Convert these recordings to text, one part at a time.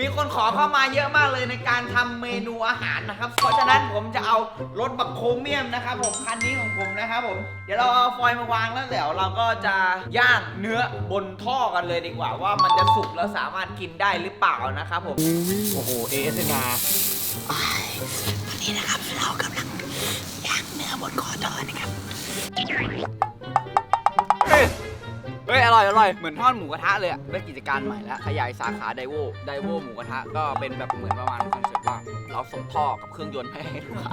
มีคนขอเข้ามาเยอะมากเลยในการทำเมนูอาหารนะครับ เพราะฉะนั้นผมจะเอารถบักโครเมียมนะครับผมคันนี้ของผมนะครับผม เดี๋ยวเราเอาฟอยล์มาวางแล้วเดี๋ยวเราก็จะย่างเนื้อบนท่อกันเลยดีกว่าว่ามันจะสุกแล้วสามารถกินได้หรือเปล่านะครับผม โอ้โห ASMR ตอนนี้นะครับเรากำลังย่างเนื้อบนคอทอนะครับ ฮ้ยอร่อยอร่อยเหมือนทอดหมูกระทะเลยอะเป็นกิจการใหม่แล้วขยายสาขาไดโวไดโวหมูกระทะก็เป็นแบบเหมือนประมาณคอนเซ็ปต์ว่าเราส่งท่อกับเครื่องยนต์ให้ลูกค้า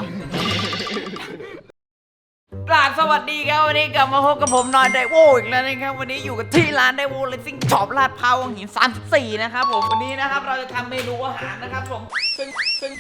กราบสวัสดีครับวันนี้กลับมาพบกับผมนอนไดโวอีกแล้วนะครับวันนี้อยู่กับที่ร้านไดโวเลซิ่งช็อปลาดพร้าววังหิน34นะครับผมวันนี้นะครับเราจะทำเมนูอาหารนะครับผมซึ่งซึ่ง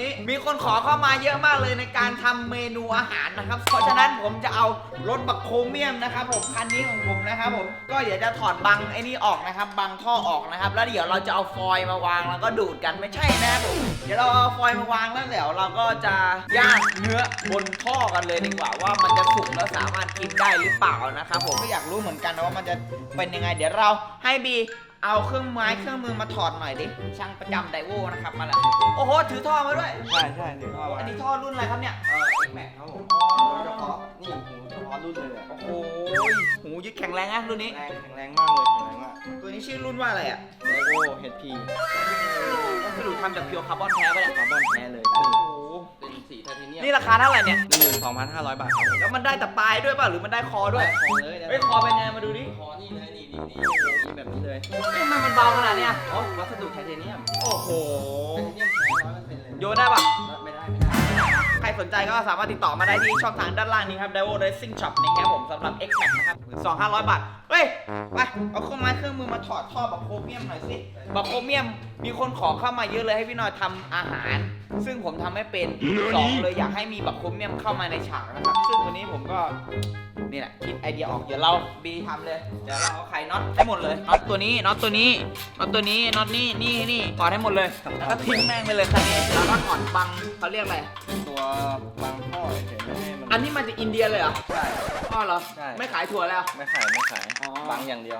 นี้มีคนขอเข้ามาเยอะมากเลยในการทำเมนูอาหารนะครับ เพราะฉะนั้นผมจะเอารถบักโครเมียมนะครับผมคันนี้ของผมนะครับผมก็เดี๋ยวจะถอดบังไอ้นี่ออกนะครับบังท่อออกนะครับ แล้วเดี๋ยวเราจะเอาฟอยล์มาวางแล้วก็ดูดกันไม่ใช่นะครับผมเดี๋ยวเราเอาฟอยล์มาวางแล้วเดี๋ยวเราก็จะย่างเนื้อบนท่อกันเลยดีกว่าว่ามันจะสุกแล้วสามารถกินได้หรือเปล่านะครับผมก็อยากรู้เหมือนกันนะว่ามันจะเป็นยังไง เดี๋ยวเราให้บี เอาเครื่องไม้เครื่องมือมาถอดหน่อยดิ ช่างประจำไดโวนะครับมาแล้วโอ้โห ถือท่อมาด้วย ใช่ใช่ถือว่าอันนี้ท่อรุ่นอะไรครับเนี่ย เออเอ็กแม็กครับผมอ๋อเฉพาะนี่หูเฉพาะรุ่นเลยอะโอ้โหหูยึดแข็งแรงนะรุ่นนี้ แรงแข็งแรงมากเลยแข็งแรงมากตัวนี้ชื่อรุ่นว่าอะไรอะเลโก้เฮดพีก็คือทำจากเพียวคาร์บอนแท้ไปะเนี่ยคาร์บอนแท้เลย โอ้โห เป็นสีไทเทเนียมนี่ราคาเท่าไหร่เนี่ยหนึ่งหมื่นสองพันห้าร้อยบาทครับผมแล้วมันได้แต่ปลายด้วยป่ะหรือมันได้คอด้วยคอเลยนะเฮ้ยคอเป็นไงมาดูดิคอนี่เลยนี่นี่นี่นี่แบบนี้เลยเฮ้ยมันมันเบาขนาดเนี้ยอ๋อวัสดุไทเทเนียมโอ้โหไทเทเนียมแท้ร้อยเปอร์เซ็นต์เลยโยนได้ป่ะ ไม่ได้ไม่ได้ ใครสนใจก็สามารถติดต่อมาได้ที่ช่องทางด้านล่างนี้ครับ d a v o Racing Shop นะครับผมสำหรับ X Max นะครับสองห้าร้อยบาท เฮ้ย ไป เอาเครื่องไม้เครื่องมือมาถอดท่อบักโครเมียมหน่อยสิ บักโครเมียม มีคนขอเข้ามาเยอะเลยให้พี่หน้อยทำอาหาร ซึ่งผมทำไม่เป็นสองเลยอยากให้มีบักโครเมียมเข้ามาในฉากนะครับ ซึ่งวันนี้ผมก็นี่แหละคิดไอเดียออกเดี๋ยวเราบีทำเลยเดี๋ยวเราเอาไข่น็อตให้หมดเลยน็อตตัวนี้น็อตตัวนี้น็อตตัวนี้น็อตนี่นี่นี่ถอดให้หมดเลยแล้วก็ทิ้งแม่งไปเลยคันนี้แล้วก็ถอดบังเขาเรียกอะไร ตัวบางท่อเฉยๆไม่ให้มันอันนี้มาจากอินเดียเลยเหรอใช่อ๋อเหรอ ใช่ ไม่ขายถั่วแล้ว ไม่ขายไม่ขายอ๋อ บางอย่างเดียว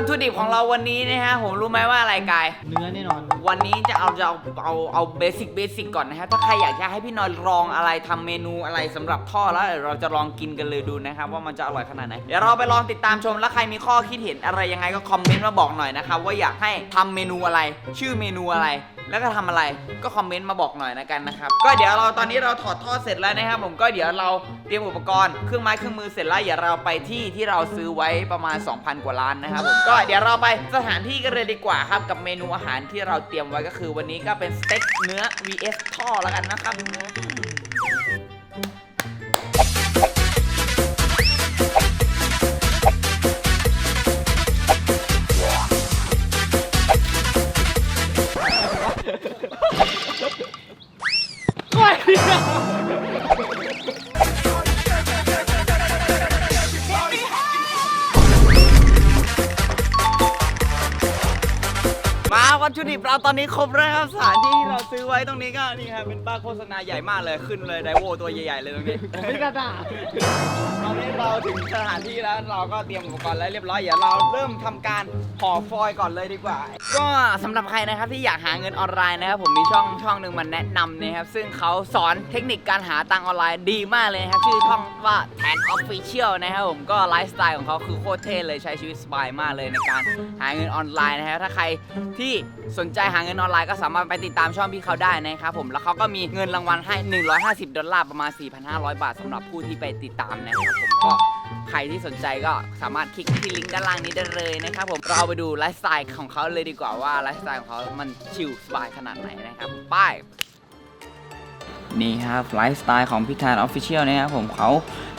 วัตถุดิบของเราวันนี้นะฮะผมรู้ไหมว่าอะไรกาย เนื้อแน่นอนวันนี้จะเอาจะเอาเอาเอาเบสิกเบสิกก่อนนะฮะถ้าใครอยากจะให้พี่นอยลองอะไรทำเมนูอะไรสำหรับท่อแล้วเดี๋ยวเราจะลองกินกันเลยดูนะครับว่ามันจะอร่อยขนาดไหนเดี๋ยวเราไปลองติดตามชมแล้วใครมีข้อคิดเห็นอะไรยังไงก็คอมเมนต์มาบอกหน่อยนะครับว่าอยากให้ทำเมนูอะไร ชื่อเมนูอะไร แล้วก็ทำอะไรก็คอมเมนต์มาบอกหน่อยนะกันนะครับ ก็เดี๋ยวเราตอนนี้เราถอดท่อเสร็จแล้วนะครับผมก็เดี๋ยวเราเตรียมอุปกรณ์เครื่องไม้เครื่องมือเสร็จแล้วเดี๋ยวเราไปที่ที่เราซื้อไว้ประมาณ 2,000 กว่าล้านนะครับผมก็เดี๋ยวเราไปสถานที่กันเลยดีกว่าครับกับเมนูอาหารที่เราเตรียมไว้ก็คือ วันนี้ก็เป็นสเต็กเนื้อ vs ท่อแล้วกันนะครับ ตอนนี้ครบแล้วครับสถานที่ที่เราซื้อไว้ตรงนี้ก็นี่ครับเป็นป้ายโฆษณาใหญ่มากเลยขึ้นเลยไดโวตัวใหญ่ๆเลยตรงนี้ไม่กระดาตอนนี้เราถึงสถานที่แล้วเราก็เตรียมอุปกรณ์แล้วเรียบร้อยเดี๋ยวเราเริ่มทำการห่อฟอยล์ก่อนเลยดีกว่า ก็สำหรับใครนะครับที่อยากหาเงินออนไลน์นะครับผมมีช่องช่องหนึ่งมาแนะนำนะครับซึ่งเขาสอนเทคนิคการหาตังออนไลน์ดีมากเลยครับชื่อช่องว่าแทนออฟฟิเชียลนะครับผมก็ไลฟ์สไตล์ของเขาคือโคตรเท่เลยใช้ชีวิตสบายมากเลยในการหาเงินออนไลน์นะครับถ้าใครที่สนใจหาเงินออนไลน์ก็สามารถไปติดตามช่องพี่เขาได้นะครับผมแล้วเขาก็มีเงินรางวัลให้ 150 ดอลลาร์ประมาณ 4,500 บาทสำหรับผู้ที่ไปติดตามนะครับผมก็ใครที่สนใจก็สามารถคลิกที่ลิงก์ด้านล่างนี้ได้เลยนะครับผมเราไปดูไลฟ์สไตล์ของเขาเลยดีกว่าว่าไลฟ์สไตล์ของเขามันชิลสบายขนาดไหนนะครับไปนี่ครับไลฟ์สไตล์ของพิธานออฟฟิเชียลนะครับผมเขา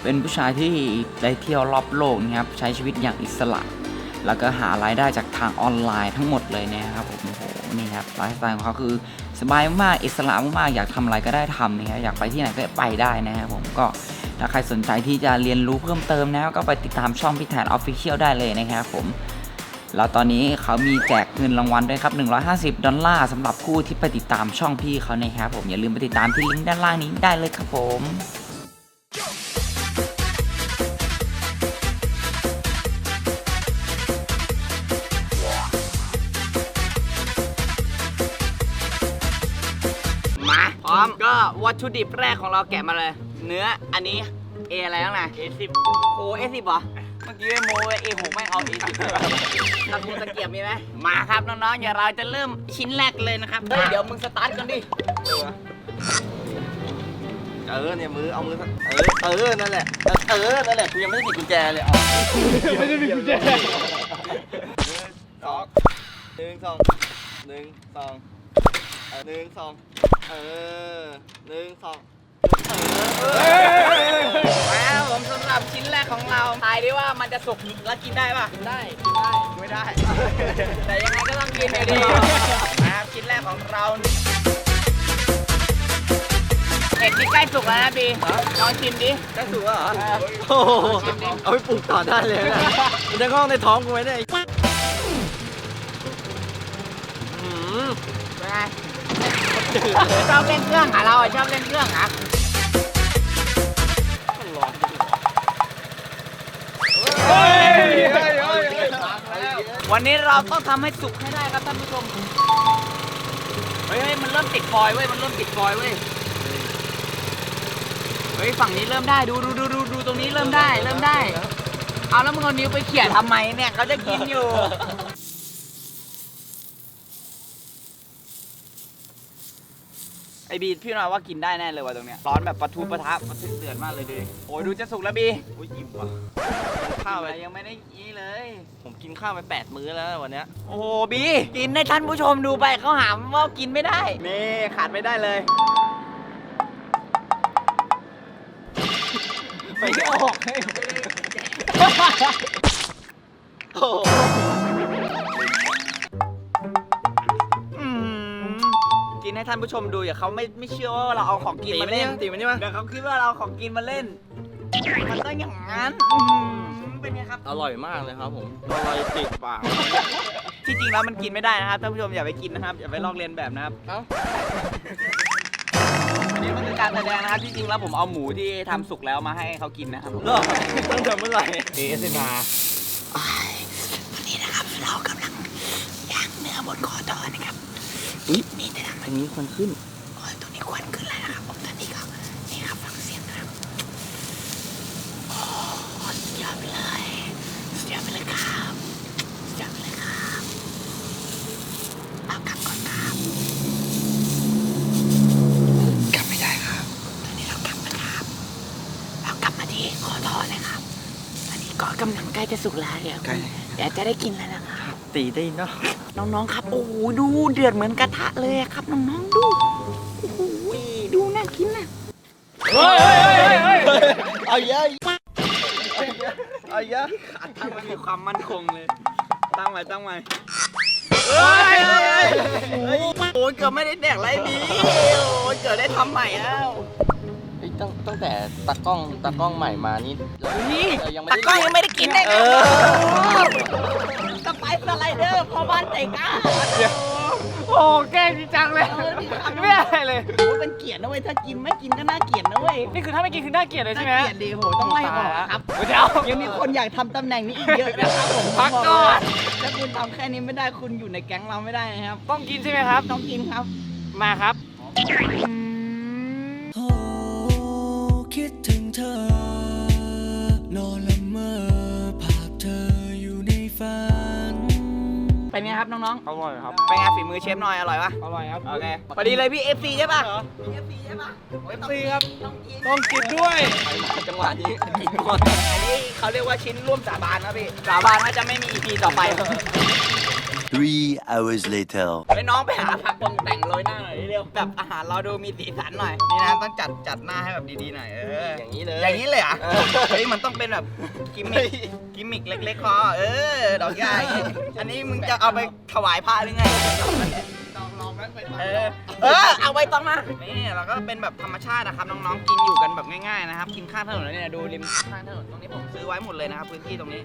เป็นผู้ชายที่ได้เที่ยวรอบโลกนะครับใช้ชีวิตอย่างอิสระ แล้วก็หารายได้จากทางออนไลน์ทั้งหมดเลยนะครับผมโอ้โห นี่ครับไลฟ์สไตล์ของเขาคือสบายมากอิสระมากๆอยากทำอะไรก็ได้ทำนะครับอยากไปที่ไหนก็ไปได้นะครับผมก็ถ้าใครสนใจที่จะเรียนรู้เพิ่มเติมนะก็ไปติดตามช่องพิธานออฟฟิเชียลได้เลยนะครับผมแล้วตอนนี้เขามีแจกเงินรางวัลด้วยครับ 150 ดอลลาร์สำหรับผู้ที่ไปติดตามช่องพี่เขานะครับผมอย่าลืมไปติดตามที่ลิงก์ด้านล่างนี้ได้เลยครับผม วัตถุดิบแรกของเราแกะมาเลย เนื้ออันนี้ A อะไรบ้างนะ A10 โอ้ A10 เหรอ เมื่อกี้ไอ้โมไอ้ A6 ไม่งเอา A10 ตะกูตะเกียบมีไหม มาครับน้องๆ เดี๋ยวเราจะเริ่มชิ้นแรกเลยนะครับ เฮ้ยเดี๋ยวมึงสตาร์ทก่อนดิ เออเนี่ยมือเอามือสักเออเออนั่นแหละ เออนั่นแหละกูยังไม่ได้ติดกุญแจเลยเอาไม่ได้มีกุญแจสองหนึ่งสองหนึ่งสองเออหนึ่งสองเออห นึ่งสองมาครับผมสำหรับชิ้นแรกของเราทายได้ว่ามันจะสุกแล้วกินได้ป่ะ ได้ไม่ได้ แต่ยังไงก็ต้องกินอยู่ดีนะครับชิ้นแรกของเราเห็ดนี่ใกล้สุกแล้วนะบีลองชิมดิ ได้ถูกแล้วเหรอโอ้โหเอาไปปลูกต่อได้เลยนะมันจะงอกในท้องกูไหมเนี่ยอืมเป็นไง ชอบเล่นเครื่องเหรอะเราอะชอบเล่นเครื่องเหรอะวันนี้เราต้องทำให้สุกให้ได้ครับท่านผู้ชม เฮ้ยเฮ้ยมันเริ่มติดฟอยล์เว้ย มันเริ่มติดฟอยล์เว้ย เฮ้ย ฝั่งนี้เริ่มได้ ดูดูดูดูดูตรงนี้เริ่มได้ เริ่มได้ เอาแล้วมึงเอานิ้วไปเขี่ยทำไมเนี่ย เขาจะกินอยู่ ไอบีพี่หน่อยว่ากินได้แน่เลยว่ะตรงเนี้ยร้อนแบบปะทุปะทะปะทุเดือดมากเลยดิโอ้ยดูจะสุกแล้วบีอุ้ยอิ่มว่ะข้าวอะไรยังไม่ได้ยี่เลย ผมกินข้าวไปแปดมื้อแล้ววันเนี้ยโอ้โหบีกินให้ท่านผู้ชมดูไปเขาหามว่ากินไม่ได้นี่ขาดไม่ได้เลยไปไม่ออกโอ้โห ให้ท่านผู้ชมดูอย่าเขาไม่ไม่เชื่อว่าเราเอาของกินตีมามันนี่เล่นตีมันนี่มาเดี๋ยวเขาคิดว่าเราเอาของกินมาเล่น มันต้องอย่างนั้นอื้อหือเป็นไงครับ อร่อยมากเลยครับผมอร่อยติดปากที่จริงแล้วมันกินไม่ได้นะครับท่านผู้ชมอย่าไปกินนะครับอย่าไปลอกเลียนแบบนะครับเอ้าอันนี้มันคือการแสดงนะครับที่จริงแล้วผมเอาหมูที่ทำสุกแล้วมาให้เขากินนะครับเลิกตั้งแต่เมื่อไหร่ ASMR อ้ายวันนี้นะครับเรากำลังย่างเนื้อบนคอทอนะครับนี่แต่ ละอันนี้ควันขึ้นโอ้ยตรงนี้ควันขึ้นแล้วนะครับผมตอนนี้ก็นี่ครับฟังเสียงนะครับโอ้สุดยอดไปเลยสุดยอดไปเลยครับสุดยอดไปเลยครับเอากลับก่อนครับกลับไม่ได้ครับตอนนี้เรากลับนะครับเรากลับมาที่คอทอนะครับอันนี้ก็กำลังใกล้จะสุกแล้วเดี๋ยวใกล้ เดี๋ยวจะได้กินแล้วนะครับ ตีได้เนาะน้องๆครับ โอ้โหดูเดือดเหมือนกระทะเลยอะครับน้องๆดูโอ้โหดูน่ากินนะเฮ้ยเฮ้ยเฮ้ยเฮ้ยเอาเยอะเอาเยอะขาตั้งมันมีความมั่นคงเลย ตั้งไว้ตั้งไว้เฮ้ยเฮ้ยโอ้ยเกือบไม่ได้แดกไรดีโอ้ยเกือบได้ทำใหม่แล้วตั้งตั้งแต่ตากล้องตากล้องใหม่มานี่นี่เออยังไม่ตะได้กร้องยังไม่ได้กินได้เอไง โอ้ยเป็นเกียรตินะเว้ยถ้ากินไม่กินก็น่าเกลียดนะเว้ยนี่คือถ้าไม่กินคือน่าเกลียดเลยน่าใช่ไหมเกลียดดีโหต้องไล่ออกครับเดี๋ยวยังมีคนอยากทำตำแหน่งนี้อีกเยอะนะครับผมพักก่อนถ้าคุณทำแค่นี้ไม่ได้คุณอยู่ในแก๊งเราไม่ได้นะครับต้องกินใช่ไหมครับ ต้องกินครับ มาครับโอ้คิดถึงเธอนอนละเมอภาพเธออยู่ในฝันเป็นไงครับ น้องอร่อยครับ ๆ เป็นไงฝีมือเชฟหน่อยอร่อยปะอร่อยครับโอเคพอดีเลยพี่ FC ใช่ปะพี่ FC ใช่ปะ FC ครับต้องกินต้องกินด้วย จังหวะนี้กินหมดอันนี้เขาเรียกว่าชิ้นร่วมสาบานครับพี่ สาบานว่าจะไม่มี EP ต่อไป Three hours later. เฮ้ยน้องไปหาผักตรงแต่งโรยหน้าหน่อยเร็วแบบอาหารเราดูมีสีสันหน่อยนี่นะต้องจัดจัดหน้าให้แบบดีๆหน่อยเอออย่างนี้เลยอย่างนี้เลยเหรอะเออเฮ้ยมันต้องเป็นแบบกิมมิคกิมมิคเล็กๆพอเออดอกใหญ่อันนี้มึงจะเอาไปถวายพระหรือไงลองลองแม่งไปไปเออเออเอาใบตองมา นี่เราก็เป็นแบบธรรมชาตินะครับน้องๆ กินอยู่กันแบบง่ายๆนะครับ กินข้างถนนแล้วเนี่ยดูริมข้างถนนตรงนี้ผมซื้อไว้หมดเลยนะครับพื้นที่ตรงนี้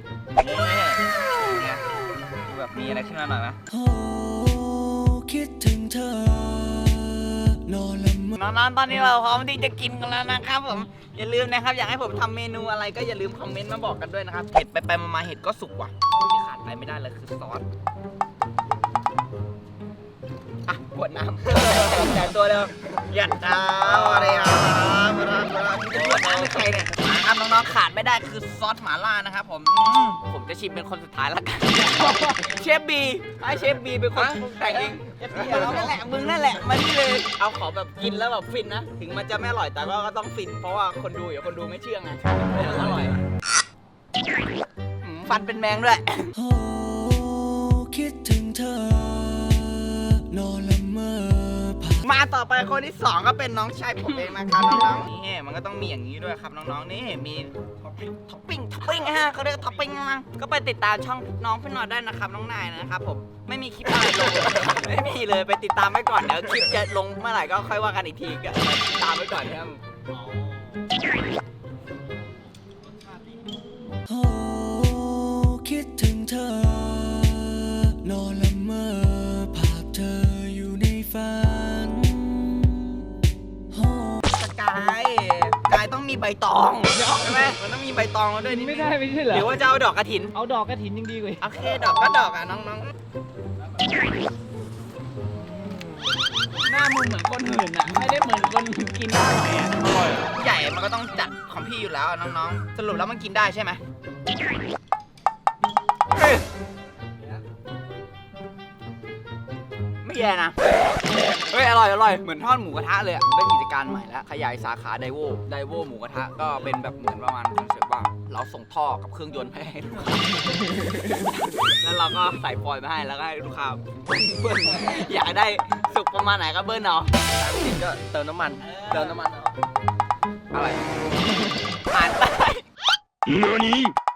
นี่เนี่ยดู แบบมีอะไรขึ้นมาหน่อยนะโอ้คิดถึงเธอนอนละเมอน้องๆตอนนี้เราพร้อมที่จะกินกันแล้วนะครับผม อย่าลืมนะครับ อยากให้ผมทำเมนูอะไรก็อย่าลืมคอมเมนต์มาบอกกันด้วยนะครับ เห็ดไปไปๆมาๆเห็ดก็สุกว่ะที่ขาดไปไม่ได้เลยคือซอส อะขวดน้ำ แต่ตัวเดิมยัดดาวอะไรอะ นะครับน้องๆขาดไม่ได้คือซอสหม่าล่านะครับผมอืมผมจะชิมเป็นคนสุดท้ายแล้วกัน เชฟบีให้เชฟบีเป็นคนปรุงแต่งเองเอานั่นแหละมึงนั่นแหละมานี่เลยเอาขอแบบกินแล้วแบบฟินนะ ถึงมันจะไม่อร่อยแต่ว่าก็ต้องฟิน เพราะว่าคนดูอย่าคนดูไม่เชื่อไงไม่อร่อยอืมฟันเป็นแมงด้วย โอ้คิดถึงเธอ ต่อไปคนที่สองก็เป็นน้องชายผมเองนะครับน้องๆนี่มันก็ต้องมีอย่างนี้ด้วยครับน้องๆนี่มีท็อปปิ้งท็อปปิ้งท็อปปิ้งฮะเขาเรียกท็อปปิ้งนะก็ไปติดตามช่องน้องพี่นอดได้นะครับน้องนายนะครับผมไม่มีคลิปอะไรลงไม่มีเลยไปติดตามไว้ก่อนเดี๋ยวคลิปจะลงเมื่อไหร่ก็ค่อยว่ากันอีกทีก็ติดตามไว้ก่อนครับ ใบตองใช่ไหมมันต้องมีใบตองมาด้วยนิดนึงไม่ได้ไม่ใช่เหรอ หรือว่าจะเอาดอกกระถิน เอาดอกกระถินยังดีกว่าอีกโอเค ดอกก็ดอกอะน้องๆหน้ามึงเหมือนคนหื่นอะ ไม่ได้เหมือนคนกินอร่อยอะผู้ใหญ่มันก็ต้องจัดของพี่อยู่แล้วอะน้องๆ สรุปแล้วมันกินได้ใช่ไหมเฮ้ยไม่แย่นะ เฮ้ยอร่อยอร่อยเหมือนทอดหมูกระทะเลยอะเป็นกิจการใหม่แล้วขยายสาขาไดโวไดโวหมูกระทะก็เป็นแบบเหมือนประมาณคอนเซ็ปต์ว่าเราส่งท่อกับเครื่องยนต์ไปให้ลูกค้าแล้วเราก็ใส่ฟอยล์ไปให้แล้วก็ให้ลูกค้าเบิ้ลอยากได้สุกประมาณไหนก็เบิ้ลเอากินก็เติมน้ำมันเติมน้ำมันเอาอะไรผ่านไป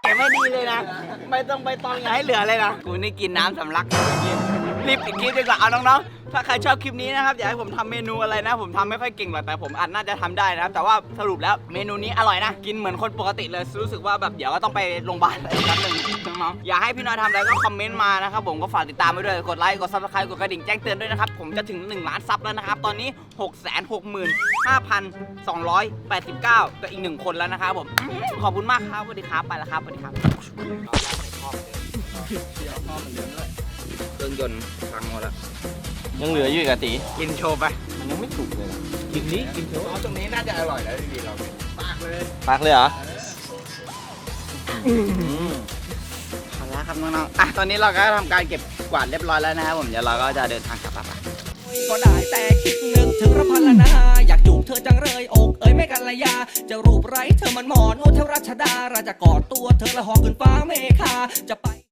เก็บไม่ดีเลยนะ ไม่ต้องไปตองอย่าให้เหลือเลยนะกูนี่กินน้ำสำลัก รีบปิดคลิปดีกว่าเอาน้องๆ ถ้าใครชอบคลิปนี้นะครับอยากให้ผมทำเมนูอะไรนะ ผมทำไม่ค่อยเก่งหรอกแต่ผมอาจน่าจะทำได้นะครับ แต่ว่าสรุปแล้วเมนูนี้อร่อยนะ กินเหมือนคนปกติเลยรู้สึกว่าแบบเดี๋ยวก็ต้องไปโรงพยาบาลอะไรแป๊บนึงน้องๆอยากให้พี่น้อยทำอะไรก็คอมเมนต์มานะครับผมก็ฝากติดตามไว้ด้วยกดไลค์กดซับสไครต์กดกระดิ่งแจ้งเตือนด้วยนะครับผมจะถึง1ล้านซับแล้วนะครับตอนนี้ 6 6 5 289ก็อีกหนึ่งคนแล้วนะครับผมขอบคุณมากครับสวัสดีครับไปแล้วครับสวัสดีครับเครื่องย นต์พังหมดแล้วยังเหลืออยู่อีกอะตีกินโชว์ไปมันยังไม่ถูกเลยนะกินนี้กินโชว์ตรงนี้น่าจะอร่อยแล้วดีๆเราปากเลยปากเลยเหรอเอาละครับน้องๆอะตอนนี้เราก็ทำการเก็บกวาดเรียบร้อยแล้วนะครับผมเดี๋ยวเราก็จะเดินทางกลับบ้าน ก็ได้แต่คิดนึกถึงพระพันละนาอยากจูบเธอจังเลยอกเอ้ยไม่กันละยา จะรูปไรเธอมันหมอนโอเทวรัชดา ราจะกอดตัวเธอละหอขึ้นฟ้าเมฆาจะไป